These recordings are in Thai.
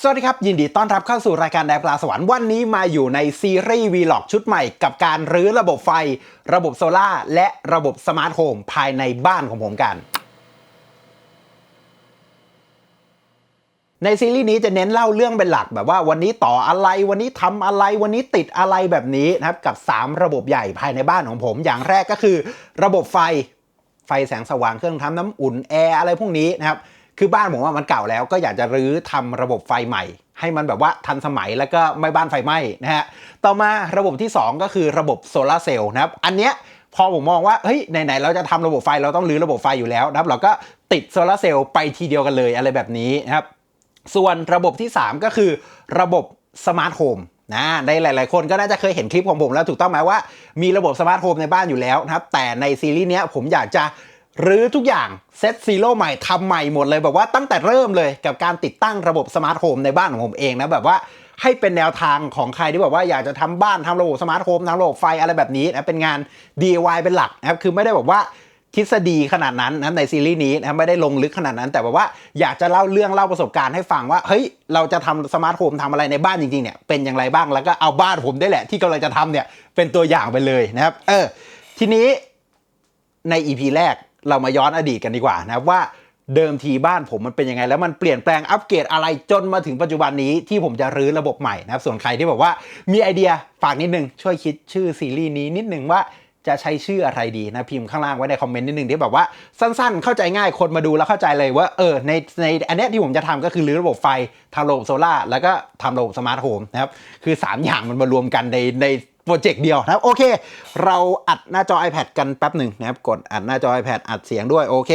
สวัสดีครับ ยินดีต้อนรับเข้าสู่รายการแดปลาสวรรค์วันนี้มาอยู่ในซีรีส์วีล็อกชุดใหม่ กับการรื้อระบบไฟ ระบบโซล่าและระบบสมาร์ทโฮมภายในบ้านของผมกัน ในซีรีส์นี้จะเน้นเล่าเรื่องเป็นหลักแบบว่าวันนี้ต่ออะไรวันนี้ทำอะไรวันนี้ติดอะไรแบบนี้นะครับกับ 3 ระบบใหญ่ภายในบ้านของผม อย่างแรกก็คือ ระบบไฟไฟแสงสว่างเครื่องทำน้ำอุ่นแอร์อะไรพวกนี้นะครับ คือบ้านผมว่ามันเก่าแล้วก็อยากจะรื้อทำระบบไฟใหม่ ให้มันแบบว่าทันสมัยแล้วก็ไม่บ้านไฟไหม้นะฮะต่อมาระบบที่ 2 ก็คือระบบโซลาเซลล์นะครับอันเนี้ยพอผมมองว่าเฮ้ยไหนๆเราจะทำระบบไฟเราต้องรื้อระบบไฟอยู่แล้วนะครับเราก็ติดโซลาเซลล์ไปทีเดียวกันเลยอะไรแบบนี้นะครับส่วนระบบที่ 3 ก็คือระบบสมาร์ทโฮมนะในหลาย ๆ คนก็น่าจะเคยเห็นคลิปของผมแล้วถูกต้องไหมว่ามีระบบสมาร์ทโฮมในบ้านอยู่แล้วนะครับแต่ในซีรีส์เนี้ยผมอยากจะ หรือทุกอย่างเซตซีโร่ใหม่ทำใหม่หมดเลย แบบว่าตั้งแต่เริ่มเลยกับการติดตั้งระบบสมาร์ทโฮมในบ้านของผมเองนะแบบว่าให้เป็นแนวทางของใครที่แบบว่าอยากจะทำบ้านทำระบบสมาร์ทโฮมทำระบบไฟอะไรแบบนี้นะเป็นงาน DIY เป็นหลักนะครับคือไม่ได้แบบว่าทฤษฎีขนาดนั้นนะในซีรีส์นี้นะไม่ได้ลงลึกขนาดนั้น แต่แบบว่าอยากจะเล่าเรื่องเล่าประสบการณ์ให้ฟังว่าเฮ้ยเราจะทำสมาร์ทโฮมทำอะไรในบ้านจริงๆเนี่ยเป็นอย่างไรบ้างแล้วก็เอาบ้านผมได้แหละ ที่กำลังจะทำเนี่ยเป็นตัวอย่างไปเลยนะครับเออทีนี้ใน EP แรก เรามาย้อนอดีตกันดีกว่านะครับว่าเดิมทีบ้านผมมันเป็นยังไง แล้วมันเปลี่ยนแปลงอัปเกรดอะไรจนมาถึงปัจจุบันนี้ที่ผมจะรื้อระบบใหม่นะครับ ส่วนใครที่บอกว่ามีไอเดียฝากนิดนึง ช่วยคิดชื่อซีรีส์นี้นิดนึงว่าจะใช้ชื่ออะไรดีนะพิมพ์ข้างล่างไว้ในคอมเมนต์นิดนึงที่แบบว่าสั้นๆ เข้าใจง่ายคนมาดูแล้วเข้าใจเลยว่าเออในในอันนี้ที่ผมจะทำก็คือรื้อระบบไฟทำระบบโซล่าแล้วก็ทำระบบสมาร์ทโฮมนะครับคือ 3 อย่างมันมารวมกันในใน โปรเจกต์เดียวนะครับโอเค เราอัดหน้าจอ iPad กันแป๊บหนึ่งนะครับกดอัดหน้าจอ iPad อัดเสียงด้วยโอเค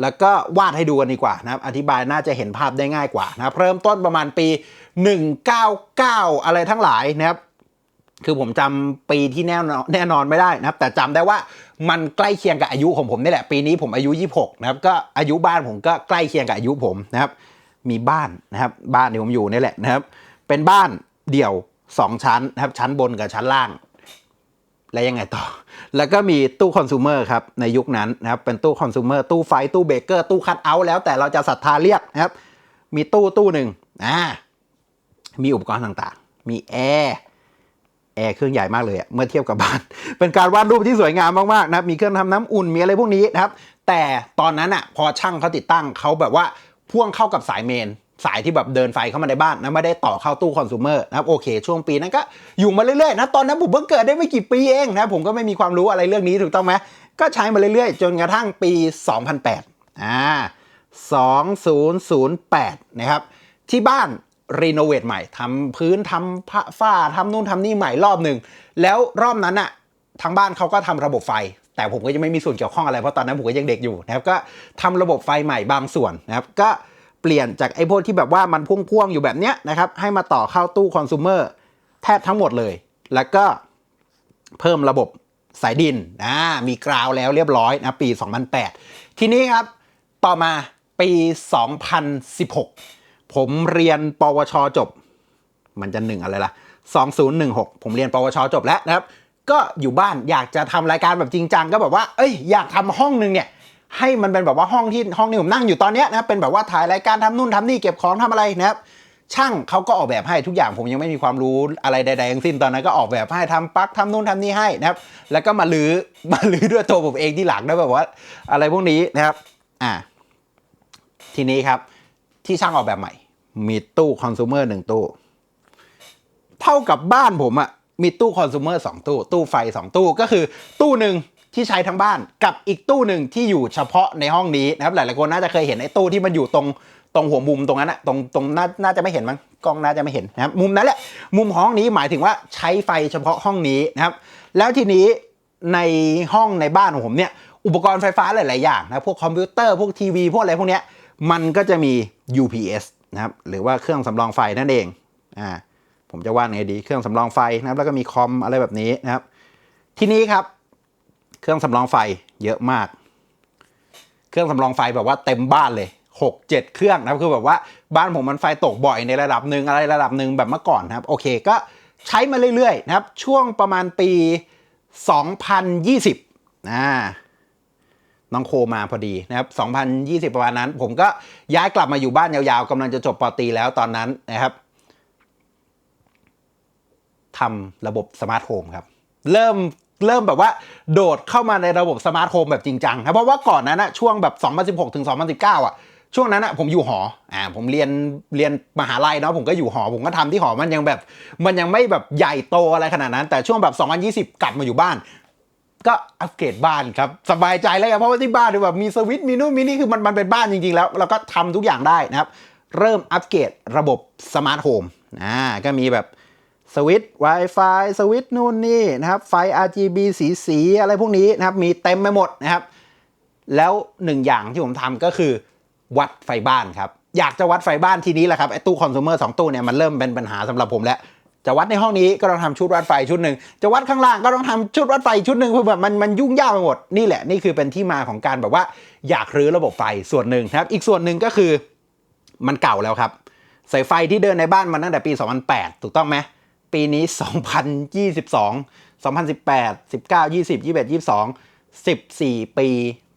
แล้วก็วาดให้ดูกันดีกว่านะครับอธิบายน่าจะเห็นภาพได้ง่ายกว่านะครับเริ่มต้นประมาณปี 199 อะไรทั้งหลายนะครับคือผมจำปีที่แน่นอนแน่นอนไม่ได้นะครับ แต่จำได้ว่ามันใกล้เคียงกับอายุของผมนี่แหละ ปีนี้ผมอายุ 26 นะครับ ก็อายุบ้านผมก็ใกล้เคียงกับอายุผมนะครับ มีบ้านนะครับ บ้านที่ผมอยู่นี่แหละนะครับ เป็นบ้านเดี่ยว 2ชั้นนะครับชั้นบนกับชั้นล่าง แล้วยังไงต่อ แล้วก็มีตู้คอน sumer ครับในยุคนั้นนะครับเป็นตู้คอน sumer ตู้ไฟตู้เบเกอร์ตู้คัทเอาท์แล้วแต่เราจะศรัทธาเรียกนะครับ มีตู้ตู้หนึ่งอ่ามีอุปกรณ์ต่างๆ มีแอร์แอร์เครื่องใหญ่มากเลยอะเมื่อเทียบกับบ้าน เป็นการวาดรูปที่สวยงามมากๆนะครับมีเครื่องทำน้ำอุ่นมีอะไรพวกนี้นะครับ แต่ตอนนั้นอะพอช่างเขาติดตั้งเขาแบบว่าพ่วงเข้ากับสายเมน สายที่แบบเดินไฟเข้ามาในบ้านนะไม่ได้ต่อเข้าตู้คอน sumer นะครับโอเค ช่วงปีนั้นก็อยู่มาเรื่อยๆนะตอนนั้นผมเพิ่งเกิดได้ไม่กี่ปีเองนะผมก็ไม่มีความรู้อะไรเรื่องนี้ถูกต้องไหมก็ใช้มาเรื่อยๆ จนกระทั่งปี 2008อ่า2008 นะครับ ที่บ้านรีโนเวทใหม่ทำพื้นทำผ้าฝ้าทำนู่นทำนี่ใหม่รอบหนึ่ง แล้วรอบนั้นอะทางบ้านเขาก็ทำระบบไฟ แต่ผมก็ยังไม่มีส่วนเกี่ยวข้องอะไรเพราะตอนนั้นผมก็ยังเด็กอยู่นะครับก็ทำระบบไฟใหม่บางส่วนนะครับก็ ปลี่ยนจากไอ้พวกที่แบบว่ามันพ่วงๆอยู่แบบเนี้ยนะครับ ให้มาต่อเข้าตู้คอน sumer แทบทั้งหมดเลย แล้วก็เพิ่มระบบสายดินอ่ามีกราวแล้วเรียบร้อยนะปี 2008 ทีนี้ครับต่อมาปี 2016 ผมเรียนปวชจบ มันจะหนึ่งอะไรล่ะ 2016 ผมเรียน ปวชจบแล้วนะครับ ก็อยู่บ้านอยากจะทำรายการแบบจริงจังก็แบบว่า เอ้ยอยากทำห้องหนึ่งเนี่ย ให้มันเป็นแบบว่าห้องที่ห้องที่ผมนั่งอยู่ตอนนี้นะครับเป็นแบบว่าถ่ายรายการทำนู่นทำนี่เก็บของทำอะไรนะครับช่างเขาก็ออกแบบให้ทุกอย่างผมยังไม่มีความรู้อะไรใดๆทั้งสิ้นตอนนั้นก็ออกแบบให้ทำปลั๊กทำนู่นทำนี่ให้นะครับ แล้วก็มาลื้อมาลื้อด้วยตัวผมเองที่หลังด้แบบว่า อะไรพวกนี้นะครับอ่าทีนี้ครับที่ช่างออกแบบใหม่ มีตู้คอน sumer หนึ่งตู้ เท่ากับบ้านผมอะมีตู้คอน sumer สองตู้ ตู้ไฟสองตู้ก็คือตู้หนึ่ง ที่ใช้ทั้งบ้านกับอีกตู้หนึ่งที่อยู่เฉพาะในห้องนี้นะครับหลายๆคนน่าจะเคยเห็นไอ้ตู้ที่มันอยู่ตรงตรงหัวมุมตรงนั้นอะตรงตรงน่าน่าจะไม่เห็นมั้งกล้องน่าจะไม่เห็นนะครับมุมนั้นแหละมุมห้องนี้หมายถึงว่าใช้ไฟเฉพาะห้องนี้นะครับ แล้วทีนี้ในห้องในบ้านของผมเนี่ยอุปกรณ์ไฟฟ้าหลาย ๆ อย่างนะพวกคอมพิวเตอร์พวกทีวีพวกอะไรพวกเนี้ยมันก็จะมี UPS นะครับหรือว่าเครื่องสำรองไฟนั่นเองอ่าผมจะว่าไงดีเครื่องสำรองไฟนะครับแล้วก็มีคอมอะไรแบบนี้นะครับ ทีนี้ครับ เครื่องสำรองไฟเยอะมาก เครื่องสำรองไฟแบบว่าเต็มบ้านเลยหกเจ็ดเครื่องนะครับคือแบบว่าบ้านผมมันไฟตกบ่อยในระดับหนึ่งอะไรระดับหนึ่งแบบเมื่อก่อนนะครับ โอเคก็ใช้มาเรื่อยๆนะครับ ช่วงประมาณปี 2020อ่าน้องโคมาพอดีนะครับ 2020 ประมาณนั้น ผมก็ย้ายกลับมาอยู่บ้านยาวๆกำลังจะจบปอตีแล้วตอนนั้นนะครับทำระบบสมาร์ทโฮมครับ เริ่ม เริ่มแบบว่าโดดเข้ามาในระบบสมาร์ทโฮมแบบจริงจังครับเพราะว่าก่อนนั้นนะช่วงแบบ 2016ถึง2019อะช่วงนั้นอะผมอยู่หออ่าผมเรียนเรียนมหาลัยเนาะผมก็อยู่หอ ผมก็ทำที่หอมันยังแบบ มันยังไม่แบบใหญ่โตอะไรขนาดนั้น แต่ช่วงแบบ 2020 กลับมาอยู่บ้าน ก็อัปเกรดบ้านครับสบายใจแล้วครับเพราะว่าที่บ้านแบบมีสวิตช์มีนู่นมีนี่คือมันมันเป็นบ้านจริงๆ แล้วเราก็ทำทุกอย่างได้นะครับ เริ่มอัปเกรดระบบสมาร์ทโฮมอ่าก็มีแบบ สวิตช์ Wi-Fi สวิตช์นู่นนี่นะครับ ไฟ RGB สีสีอะไรพวกนี้นะครับ มีเต็มไปหมดนะครับ แล้วหนึ่งอย่างที่ผมทำก็คือวัดไฟบ้านครับ อยากจะวัดไฟบ้านทีนี้แหละครับไอ้ตู้คอน sumer สองตู้เนี่ยมันเริ่มเป็นปัญหาสำหรับผมแล้วจะวัดในห้องนี้ก็ต้องทำชุดวัดไฟชุดหนึ่ง จะวัดข้างล่างก็ต้องทำชุดวัดไฟชุดหนึ่งเพื่อแบบมันมันยุ่งยากไปหมด นี่แหละนี่คือเป็นที่มาของการแบบว่าอยากรื้อระบบไฟส่วนหนึ่งนะครับ อีกส่วนหนึ่งก็คือมันเก่าแล้วครับ สายไฟที่เดินในบ้านมันตั้งแต่ปี 2008 ถูกต้องไหม ปีนี้ 2022 2018 19 20 21 22 14 ปี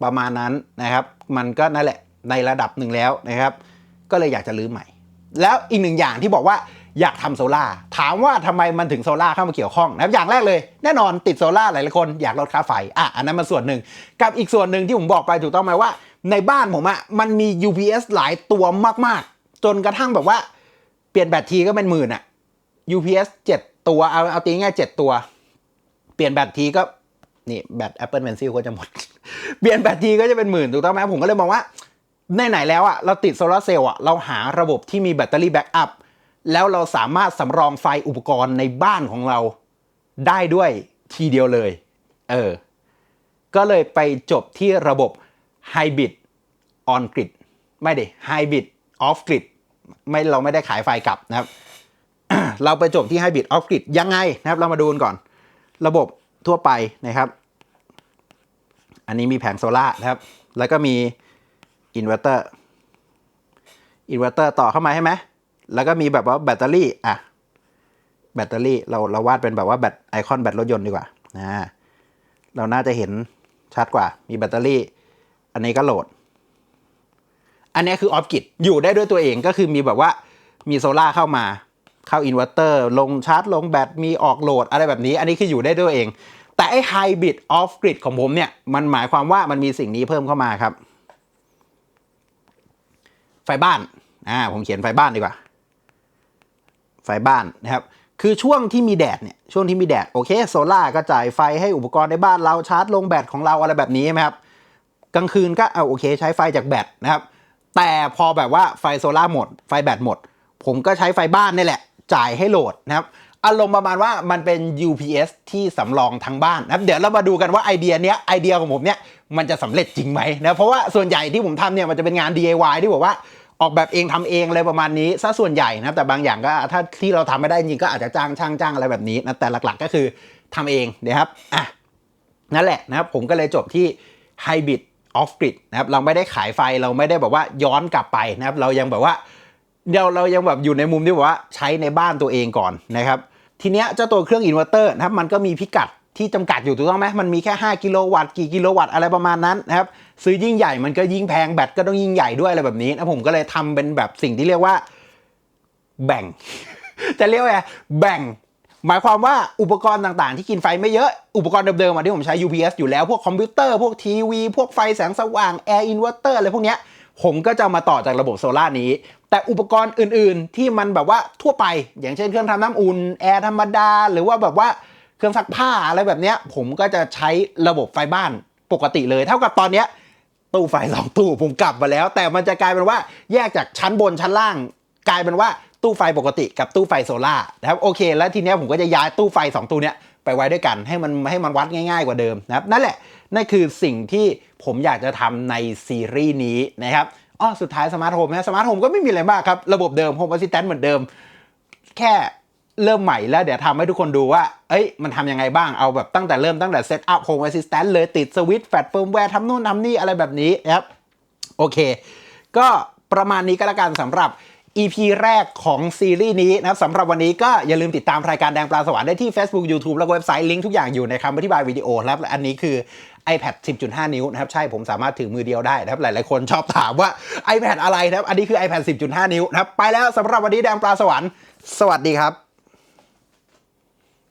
ประมาณนั้นนะครับ มันก็นั่นแหละในระดับหนึ่งแล้วนะครับ ก็เลยอยากจะรื้อใหม่ แล้วอีกหนึ่งอย่างที่บอกว่าอยากทำโซล่าถามว่าทำไมมันถึงโซล่าเข้ามาเกี่ยวข้องนะครับอย่างแรกเลย แน่นอนติดโซล่าหลายๆคนอยากลดค่าไฟอะอันนั้นมาส่วนหนึ่ง กับอีกส่วนหนึ่งที่ผมบอกไปถูกต้องไหมว่า ในบ้านผมอะ่ะมันมี UPS หลายตัวมากๆ จนกระทั่งแบบว่าเปลี่ยนแบตทีก็เป็นหมื่นอะ UPS 7 ตัว เอาเอาตีง่ายๆ7ตัว เปลี่ยนแบตทีก็นี่แบต Apple Pencil ก็จะหมด เปลี่ยนแบตทีก็จะเป็นหมื่นถูกต้องไหมผมก็เลยมองว่าในไหนแล้วอะเราติดโซลาร์เซลล์อะเราหาระบบที่มีแบตเตอรี่แบ็กอัพแล้วเราสามารถสำรองไฟอุปกรณ์ในบ้านของเราได้ด้วยทีเดียวเลย เออ ก็เลยไปจบที่ระบบ Hybrid on grid ไม่ดิ Hybrid off grid ไม่เราไม่ได้ขายไฟกลับนะครับ เราไปจบที่ Hybrid off grid ยังไงนะครับ เรามาดูกันก่อน ระบบทั่วไปนะครับ อันนี้มีแผงโซล่าร์นะครับ แล้วก็มีอินเวอร์เตอร์อินเวอร์เตอร์ต่อเข้ามาใช่ไหมแล้วก็มีแบบว่าแบตเตอรี่อะแบตเตอรี่เราเราวาดเป็นแบบว่าแบตไอคอนแบตรถยนต์ดีกว่านะเราน่าจะเห็นชัดกว่า มีแบตเตอรี่ อันนี้ก็โหลด อันนี้คือออฟกิดอยู่ได้ด้วยตัวเองก็คือมีแบบว่ามีโซล่าร์เข้ามา เข้าอินเวอร์เตอร์ลงชาร์จลงแบตมีออกโหลดอะไรแบบนี้ อันนี้คืออยู่ได้ด้วยตัวเอง แต่ไอ้ไฮบริดออฟกริดของผมเนี่ยมันหมายความว่ามันมีสิ่งนี้เพิ่มเข้ามาครับ ไฟบ้านอ่าผมเขียนไฟบ้านดีกว่า ไฟบ้านนะครับคือช่วงที่มีแดดเนี่ยช่วงที่มีแดดโอเคโซล่าก็จ่ายไฟให้อุปกรณ์ในบ้านเราชาร์จลงแบตของเราอะไรแบบนี้ใช่ไหมครับกลางคืนก็เอาโอเค ใช้ไฟจากแบตนะครับ แต่พอแบบว่าไฟโซล่าหมด ไฟแบตหมด ผมก็ใช้ไฟบ้านนี่แหละ จ่ายให้โหลดนะครับอารมณ์ประมาณว่ามันเป็น UPS ที่สำรองทั้งบ้านนะครับ เดี๋ยวเรามาดูกันว่าไอเดียเนี้ยไอเดียของผมเนี้ยมันจะสำเร็จจริงไหมนะเพราะว่าส่วนใหญ่ที่ผมทำเนี่ยมันจะเป็นงาน DIY ที่บอกว่าออกแบบเองทำเองอะไรประมาณนี้ซะส่วนใหญ่นะแต่บางอย่างก็ถ้าที่เราทำไม่ได้จริงก็อาจจะจ้างช่างจ้างอะไรแบบนี้นะแต่หลักๆก็คือทำเองนะครับอะนั่นแหละนะครับผมก็เลยจบที่ Hybrid Off Grid นะครับเราไม่ได้ขายไฟเราไม่ได้แบบว่าย้อนกลับไปนะครับเรายังแบบว่า เดี๋ยวเรายังแบบอยู่ในมุมที่ว่าใช้ในบ้านตัวเองก่อนนะครับ ทีเนี้ยเจ้าตัวเครื่องอินเวอร์เตอร์นะครับมันก็มีพิกัดที่จำกัดอยู่ถูกต้องไหมมันมีแค่ 5 กิโลวัตต์กี่กิโลวัตต์อะไรประมาณนั้นนะครับ ซื้อยิ่งใหญ่มันก็ยิ่งแพงแบตก็ต้องยิ่งใหญ่ด้วยอะไรแบบนี้นะผมก็เลยทำเป็นแบบสิ่งที่เรียกว่า แบ่ง จะเรียกว่าแบ่ง หมายความว่าอุปกรณ์ต่างๆ ที่กินไฟไม่เยอะอุปกรณ์เดิมๆที่ผมใช้ UPS อยู่แล้วพวกคอมพิวเตอร์พวกทีวีพวกไฟแสงสว่างแอร์อินเวอร์เตอร์อะไรพวกเนี้ยผมก็จะมาต่อจากระบบโซลาร์นี้ แต่อุปกรณ์อื่นๆ ที่มันแบบว่าทั่วไป อย่างเช่นเครื่องทำน้ำอุ่นแอร์ธรรมดา หรือว่าแบบว่าเครื่องซักผ้าอะไรแบบเนี้ย ผมก็จะใช้ระบบไฟบ้านปกติเลย เท่ากับตอนเนี้ยตู้ไฟสองตู้ผมกลับมาแล้ว แต่มันจะกลายเป็นว่าแยกจากชั้นบนชั้นล่าง กลายเป็นว่าตู้ไฟปกติกับตู้ไฟโซล่าร์นะครับโอเค แล้วทีเนี้ยผมก็จะย้ายตู้ไฟสองตู้เนี้ยไปไว้ด้วยกันให้มันให้มันวัดง่าย ๆกว่าเดิมนะครับนั่นแหละนั่นคือสิ่งที่ผมอยากจะทำในซีรีส์นี้นะครับ อ้อสุดท้ายสมาร์ทโฮมนะสมาร์ทโฮมก็ไม่มีอะไรมากครับ ระบบเดิม Home Assistant เหมือนเดิม แค่เริ่มใหม่แล้วเดี๋ยวทำให้ทุกคนดูว่า เอ้ย มันทำยังไงบ้าง เอาแบบตั้งแต่เริ่มตั้งแต่เซตอัพ Home Assistant เลยติดสวิตช์แฟลชเฟิร์มแวร์ทำนู่นทำนี่อะไรแบบนี้นะครับ โอเค ก็ประมาณนี้ก็แล้วกันสำหรับ EP แรกของซีรีส์นี้นะครับสำหรับวันนี้ก็อย่าลืมติดตามรายการแดงปลาสวรรค์ได้ที่ Facebook YouTube แล้วก็เว็บไซต์ลิงก์ทุกอย่างอยู่ในคำอธิบายวิดีโอนะครับและอันนี้คือ iPad 10.5 นิ้วนะครับ ใช่ผมสามารถถือมือเดียวได้นะครับ หลาย ๆ คนชอบถามว่า iPad อะไรนะครับ อันนี้คือ iPad 10.5 นิ้วนะครับ ไปแล้วสำหรับวันนี้แดงปลาสวรรค์ สวัสดีครับ